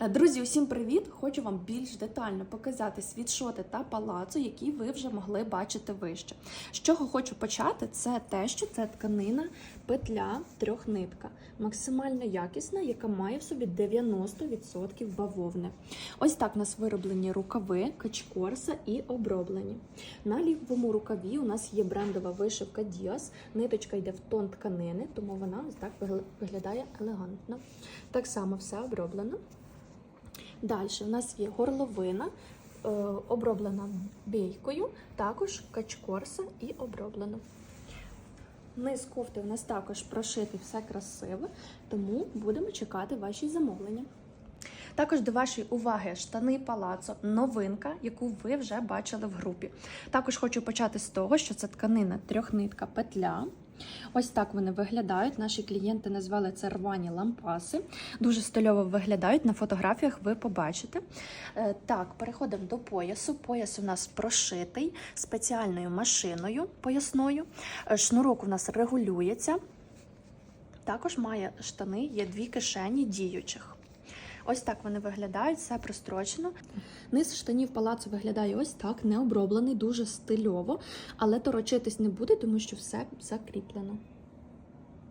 Е, Друзі, усім привіт! Хочу вам більш детально показати світшоти та палацу, які ви вже могли бачити вище. З чого хочу почати, це те, що це тканина петля трьохнитка, максимально якісна, яка має в собі 90% бавовни. Ось так у нас вироблені рукави, качкорса і оброблені. На лівому рукаві у нас є брендова вишивка Діас. Ниточка йде в тон тканини, тому вона ось так виглядає елегантно. Так само все оброблено. Далі у нас є горловина, е, оброблена бійкою, також качкорса і оброблена. Низ кофти у нас також прошитий все красиве, тому будемо чекати ваші замовлення. Також до вашої уваги штани палацо, новинка, яку ви вже бачили в групі. Також хочу почати з того, що це тканина трьохнитка петля. Ось так вони виглядають. Наші клієнти назвали це рвані лампаси. Дуже стильово виглядають. На фотографіях ви побачите. Е, Так, переходимо до поясу. Пояс у нас прошитий спеціальною машиною поясною. Е, Шнурок у нас регулюється. Також має штани, є дві кишені діючих. Ось так вони виглядають, все прострочено. Низ штанів палацу виглядає ось так, не оброблений, дуже стильово, але торочитись не буде, тому що все закріплено.